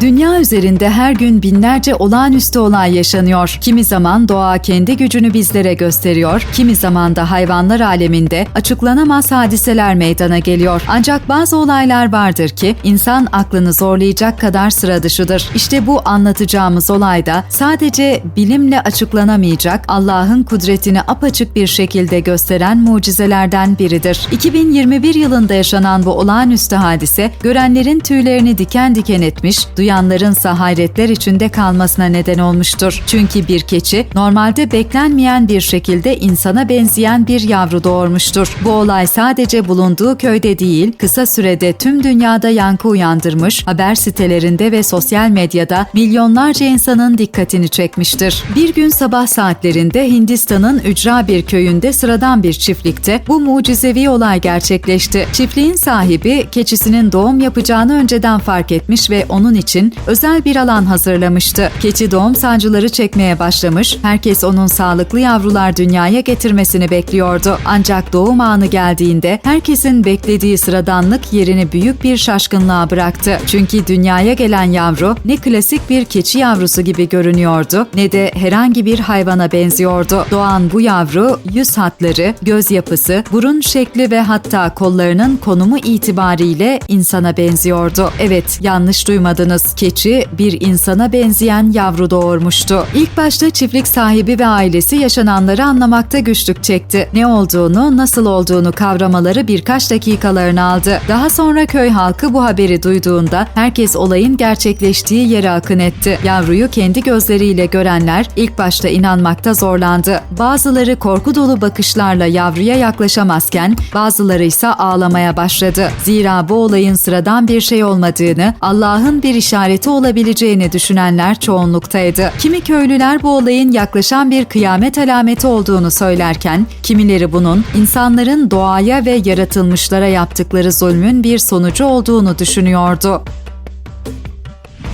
Dünya üzerinde her gün binlerce olağanüstü olay yaşanıyor. Kimi zaman doğa kendi gücünü bizlere gösteriyor, kimi zaman da hayvanlar aleminde açıklanamaz hadiseler meydana geliyor. Ancak bazı olaylar vardır ki insan aklını zorlayacak kadar sıra dışıdır. İşte bu anlatacağımız olay da sadece bilimle açıklanamayacak Allah'ın kudretini apaçık bir şekilde gösteren mucizelerden biridir. 2021 yılında yaşanan bu olağanüstü hadise görenlerin tüylerini diken diken etmiş, duyanlarınsa hayretler içinde kalmasına neden olmuştur. Çünkü bir keçi normalde beklenmeyen bir şekilde insana benzeyen bir yavru doğurmuştur. Bu olay sadece bulunduğu köyde değil, kısa sürede tüm dünyada yankı uyandırmış, haber sitelerinde ve sosyal medyada milyonlarca insanın dikkatini çekmiştir. Bir gün sabah saatlerinde Hindistan'ın ücra bir köyünde sıradan bir çiftlikte bu mucizevi olay gerçekleşti. Çiftliğin sahibi keçisinin doğum yapacağını önceden fark etmiş ve onun için özel bir alan hazırlamıştı. Keçi doğum sancıları çekmeye başlamış, herkes onun sağlıklı yavrular dünyaya getirmesini bekliyordu. Ancak doğum anı geldiğinde herkesin beklediği sıradanlık yerini büyük bir şaşkınlığa bıraktı. Çünkü dünyaya gelen yavru ne klasik bir keçi yavrusu gibi görünüyordu ne de herhangi bir hayvana benziyordu. Doğan bu yavru yüz hatları, göz yapısı, burun şekli ve hatta kollarının konumu itibariyle insana benziyordu. Evet, yanlış duymadınız. Keçi bir insana benzeyen yavru doğurmuştu. İlk başta çiftlik sahibi ve ailesi yaşananları anlamakta güçlük çekti. Ne olduğunu, nasıl olduğunu kavramaları birkaç dakikalarını aldı. Daha sonra köy halkı bu haberi duyduğunda herkes olayın gerçekleştiği yere akın etti. Yavruyu kendi gözleriyle görenler ilk başta inanmakta zorlandı. Bazıları korku dolu bakışlarla yavruya yaklaşamazken bazıları ise ağlamaya başladı. Zira bu olayın sıradan bir şey olmadığını, Allah'ın bir işareti olabileceğini düşünenler çoğunluktaydı. Kimi köylüler bu olayın yaklaşan bir kıyamet alameti olduğunu söylerken, kimileri bunun insanların doğaya ve yaratılmışlara yaptıkları zulmün bir sonucu olduğunu düşünüyordu.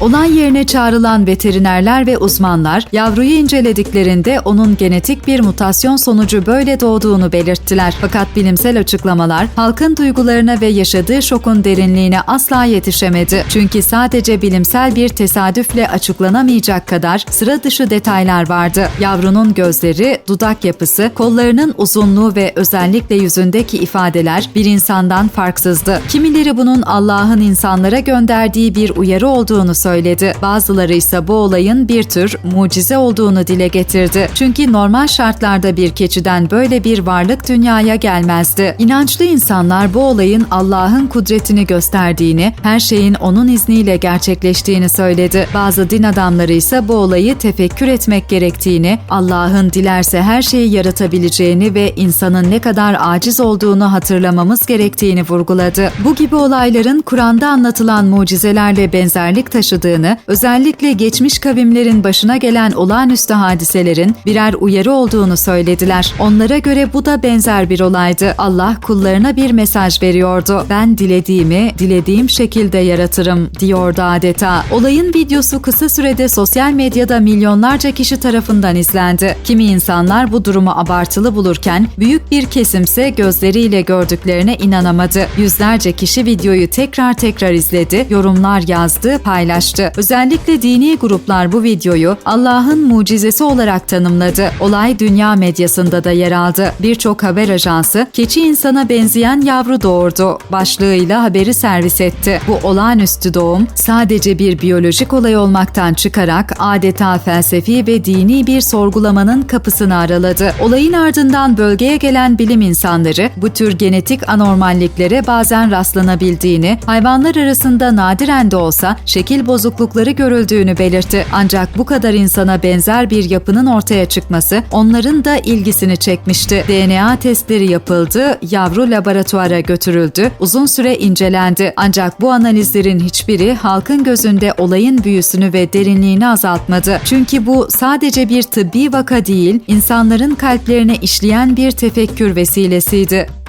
Olay yerine çağrılan veterinerler ve uzmanlar yavruyu incelediklerinde onun genetik bir mutasyon sonucu böyle doğduğunu belirttiler. Fakat bilimsel açıklamalar halkın duygularına ve yaşadığı şokun derinliğine asla yetişemedi. Çünkü sadece bilimsel bir tesadüfle açıklanamayacak kadar sıra dışı detaylar vardı. Yavrunun gözleri, dudak yapısı, kollarının uzunluğu ve özellikle yüzündeki ifadeler bir insandan farksızdı. Kimileri bunun Allah'ın insanlara gönderdiği bir uyarı olduğunu söyledi. Bazıları ise bu olayın bir tür mucize olduğunu dile getirdi. Çünkü normal şartlarda bir keçiden böyle bir varlık dünyaya gelmezdi. İnançlı insanlar bu olayın Allah'ın kudretini gösterdiğini, her şeyin onun izniyle gerçekleştiğini söyledi. Bazı din adamları ise bu olayı tefekkür etmek gerektiğini, Allah'ın dilerse her şeyi yaratabileceğini ve insanın ne kadar aciz olduğunu hatırlamamız gerektiğini vurguladı. Bu gibi olayların Kur'an'da anlatılan mucizelerle benzerlik taşıdığı yaşadığını, özellikle geçmiş kavimlerin başına gelen olağanüstü hadiselerin birer uyarı olduğunu söylediler. Onlara göre bu da benzer bir olaydı. Allah kullarına bir mesaj veriyordu. Ben dilediğimi, dilediğim şekilde yaratırım diyordu adeta. Olayın videosu kısa sürede sosyal medyada milyonlarca kişi tarafından izlendi. Kimi insanlar bu durumu abartılı bulurken büyük bir kesimse gözleriyle gördüklerine inanamadı. Yüzlerce kişi videoyu tekrar tekrar izledi, yorumlar yazdı, paylaştı paylaştı. Özellikle dini gruplar bu videoyu Allah'ın mucizesi olarak tanımladı. Olay dünya medyasında da yer aldı. Birçok haber ajansı keçi insana benzeyen yavru doğurdu başlığıyla haberi servis etti. Bu olağanüstü doğum sadece bir biyolojik olay olmaktan çıkarak adeta felsefi ve dini bir sorgulamanın kapısını araladı. Olayın ardından bölgeye gelen bilim insanları bu tür genetik anormalliklere bazen rastlanabildiğini, hayvanlar arasında nadiren de olsa şekil bozuklukları görüldüğünü belirtti. Ancak bu kadar insana benzer bir yapının ortaya çıkması onların da ilgisini çekmişti. DNA testleri yapıldı, yavru laboratuvara götürüldü, uzun süre incelendi. Ancak bu analizlerin hiçbiri halkın gözünde olayın büyüsünü ve derinliğini azaltmadı. Çünkü bu sadece bir tıbbi vaka değil, insanların kalplerine işleyen bir tefekkür vesilesiydi.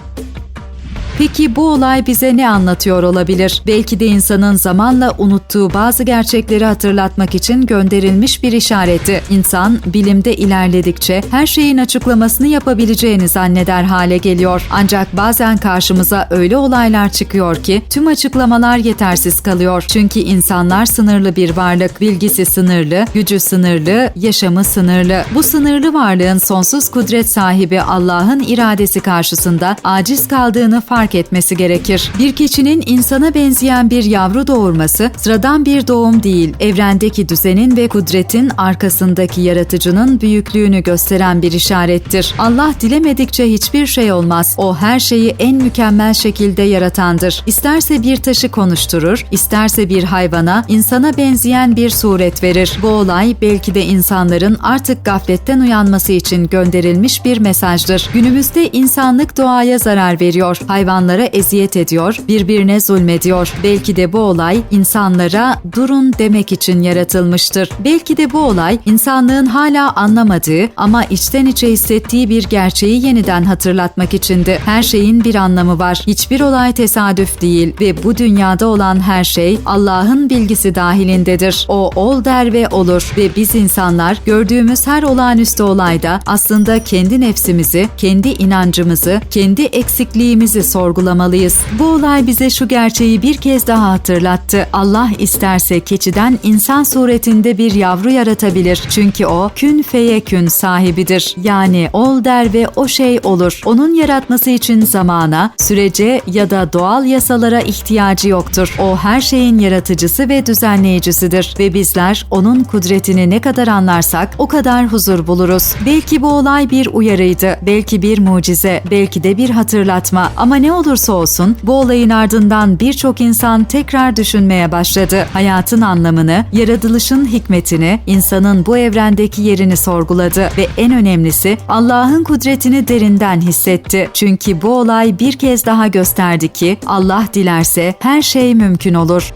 Peki bu olay bize ne anlatıyor olabilir? Belki de insanın zamanla unuttuğu bazı gerçekleri hatırlatmak için gönderilmiş bir işareti. İnsan bilimde ilerledikçe her şeyin açıklamasını yapabileceğini zanneder hale geliyor. Ancak bazen karşımıza öyle olaylar çıkıyor ki tüm açıklamalar yetersiz kalıyor. Çünkü insanlar sınırlı bir varlık, bilgisi sınırlı, gücü sınırlı, yaşamı sınırlı. Bu sınırlı varlığın sonsuz kudret sahibi Allah'ın iradesi karşısında aciz kaldığını fark etmesi gerekir. Bir keçinin insana benzeyen bir yavru doğurması sıradan bir doğum değil, evrendeki düzenin ve kudretin arkasındaki yaratıcının büyüklüğünü gösteren bir işarettir. Allah dilemedikçe hiçbir şey olmaz. O her şeyi en mükemmel şekilde yaratandır. İsterse bir taşı konuşturur, isterse bir hayvana, insana benzeyen bir suret verir. Bu olay belki de insanların artık gafletten uyanması için gönderilmiş bir mesajdır. Günümüzde insanlık doğaya zarar veriyor, hayvanlara eziyet ediyor, birbirine zulmediyor. Belki de bu olay insanlara durun demek için yaratılmıştır. Belki de bu olay insanlığın hala anlamadığı ama içten içe hissettiği bir gerçeği yeniden hatırlatmak içindi. Her şeyin bir anlamı var. Hiçbir olay tesadüf değil ve bu dünyada olan her şey Allah'ın bilgisi dahilindedir. O ol der ve olur ve biz insanlar gördüğümüz her olağanüstü olayda aslında kendi nefsimizi, kendi inancımızı, kendi eksikliğimizi sorgulamalıyız. Bu olay bize şu gerçeği bir kez daha hatırlattı. Allah isterse keçiden insan suretinde bir yavru yaratabilir. Çünkü o kün feyekün sahibidir. Yani ol der ve o şey olur. Onun yaratması için zamana, sürece ya da doğal yasalara ihtiyacı yoktur. O her şeyin yaratıcısı ve düzenleyicisidir ve bizler onun kudretini ne kadar anlarsak o kadar huzur buluruz. Belki bu olay bir uyarıydı, belki bir mucize, belki de bir hatırlatma ama ne olursa olsun bu olayın ardından birçok insan tekrar düşünmeye başladı. Hayatın anlamını, yaratılışın hikmetini, insanın bu evrendeki yerini sorguladı ve en önemlisi Allah'ın kudretini derinden hissetti. Çünkü bu olay bir kez daha gösterdi ki Allah dilerse her şey mümkün olur.